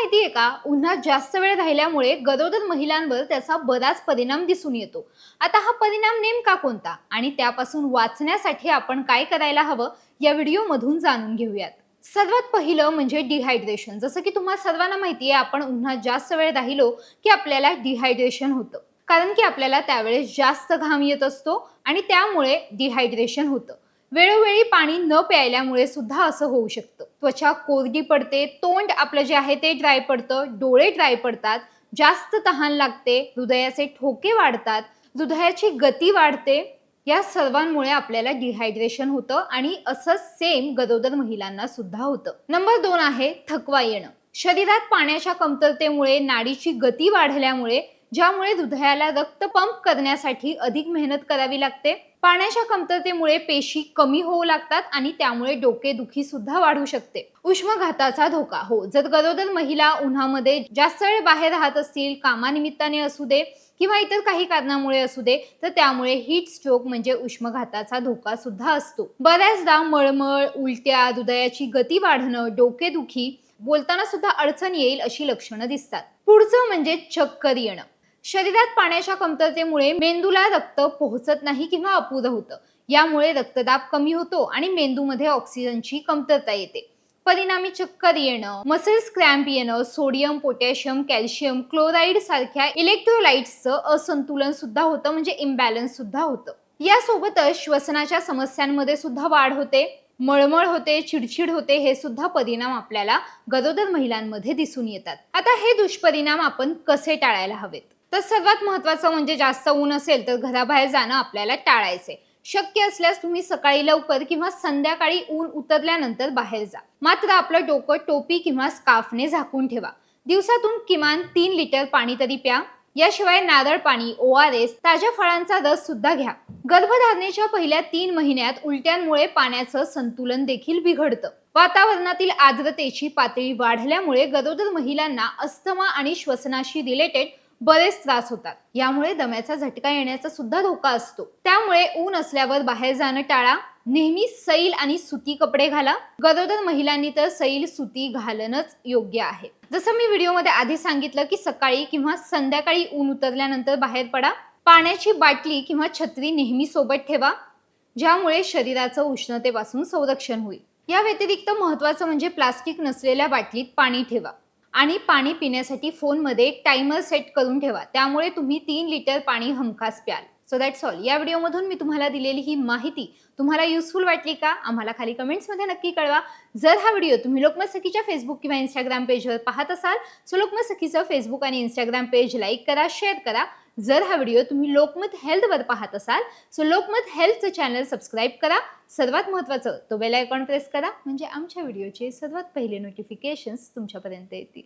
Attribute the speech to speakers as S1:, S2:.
S1: माहितीये का उन्हात जास्त वेळ राहिल्यामुळे गरोदर महिलांवर त्याचा बराच परिणाम दिसून येतो. आता हा परिणाम नेमका कोणता? आणि त्यापासून वाचण्यासाठी आपण काय करायला हवं? या व्हिडिओमधून जाणून घेऊयात. सर्वात पहिलं म्हणजे डिहायड्रेशन जसं की तुम्हाला सर्वांना माहिती आहे आपण उन्हात जास्त वेळ राहिलो की आपल्याला डिहायड्रेशन होतं. कारण की आपल्याला त्यावेळेस जास्त घाम येत असतो आणि त्यामुळे डिहायड्रेशन होतं. वेळोवेळी पाणी न प्यायल्यामुळे सुद्धा असं होऊ शकतं. त्वचा कोरडी पडते तोंड आपलं जे आहे ते ड्राय पडतं डोळे ड्राय पडतात जास्त तहान लागते हृदयाचे ठोके वाढतात हृदयाची गती वाढते या सर्वांमुळे आपल्याला डिहायड्रेशन होतं आणि असं सेम गरोदर महिलांना सुद्धा होतं. नंबर दोन आहे थकवा येणं. शरीरात पाण्याच्या कमतरतेमुळे नाडीची गती वाढल्यामुळे ज्यामुळे हृदयाला रक्त पंप करण्यासाठी अधिक मेहनत करावी लागते. पाण्याच्या कमतरतेमुळे पेशी कमी होऊ लागतात आणि त्यामुळे डोकेदुखी सुद्धा वाढू शकते. उष्माघाताचा धोका हो. जर गरोदर महिला उन्हामध्ये जास्त वेळ बाहेर राहत असतील कामानिमित्ताने असू दे किंवा इतर काही कारणामुळे असू दे तर त्यामुळे हीट स्ट्रोक म्हणजे उष्मघाताचा धोका सुद्धा असतो. बऱ्याचदा मळमळ उलट्या हृदयाची गती वाढणं डोकेदुखी बोलताना सुद्धा अडचण येईल अशी लक्षणं दिसतात. पुढचं म्हणजे चक्कर येणं. शरीरात पाण्याच्या कमतरतेमुळे मेंदूला रक्त पोहोचत नाही किंवा अपुरं होतं. यामुळे रक्तदाब कमी होतो आणि मेंदूमध्ये ऑक्सिजनची कमतरता येते. परिणामी चक्कर येणं मसल्स क्रॅम्प येणं सोडियम पोटॅशियम कॅल्शियम क्लोराईड सारख्या इलेक्ट्रोलाइट्सचं असंतुलन सुद्धा होतं म्हणजे इम्बॅलन्स सुद्धा होतं. यासोबतच श्वसनाच्या समस्यांमध्ये सुद्धा वाढ होते. मळमळ होते चिडचिड होते हे सुद्धा परिणाम आपल्याला गरोदर महिलांमध्ये दिसून येतात. आता हे दुष्परिणाम आपण कसे टाळायला हवेत? तर सर्वात महत्वाचं म्हणजे जास्त ऊन असेल तर घराबाहेर जाणं आपल्याला टाळायचे शक्य असल्यास तुम्ही सकाळी लवकर किंवा संध्याकाळी ऊन उतरल्यानंतर बाहेर जा. मात्र आपलं डोकं टोपी किंवा स्कार्फने झाकून ठेवा. दिवसातून किमान तीन लिटर पाणी तरी प्या. याशिवाय नारळ पाणी ओ आर एस ताज्या फळांचा रस सुद्धा घ्या. गर्भधारणेच्या पहिल्या तीन महिन्यात उलट्यांमुळे पाण्याचं संतुलन देखील बिघडतं. वातावरणातील आर्द्रतेची पातळी वाढल्यामुळे गरोदर महिलांना अस्थमा आणि श्वसनाशी रिलेटेड बरेच त्रास होतात. यामुळे दम्याचा झटका येण्याचा सुद्धा धोका असतो. त्यामुळे ऊन असल्यावर बाहेर जाणं टाळा. नेहमी सैल आणि सुती कपडे घाला. गरोदर महिलांनी तर सैल सुती घालणंच योग्य आहे. जसं मी व्हिडिओमध्ये आधी सांगितलं की सकाळी किंवा संध्याकाळी ऊन उतरल्यानंतर बाहेर पडा. पाण्याची बाटली किंवा छत्री नेहमी सोबत ठेवा. ज्यामुळे शरीराचं उष्णतेपासून संरक्षण होईल. या व्यतिरिक्त महत्वाचं म्हणजे प्लास्टिक नसलेल्या बाटलीत पाणी ठेवा. आणि पाणी पिण्यासाठी फोनमध्ये एक टायमर सेट करून ठेवा. त्यामुळे तुम्ही तीन लिटर पाणी हमखास प्याल. सो दॅट्स ऑल या व्हिडिओमधून मी तुम्हाला दिलेली ही माहिती तुम्हाला युजफुल वाटली का? आम्हाला खाली कमेंट्समध्ये नक्की कळवा. जर हा व्हिडिओ तुम्ही लोकमत सखीच्या फेसबुक किंवा इंस्टाग्राम पेजवर पाहत असाल सो लोकमत सखीचं फेसबुक आणि इंस्टाग्राम पेज लाईक करा शेअर करा. जर हा व्हिडिओ तुम्ही लोकमत हेल्थवर पाहत असाल सो लोकमत हेल्थचं चॅनल सबस्क्राईब करा. सर्वात महत्त्वाचं तो बेल आयकॉन प्रेस करा म्हणजे आमच्या व्हिडिओचे सर्वात पहिले नोटिफिकेशन्स तुमच्यापर्यंत येतील.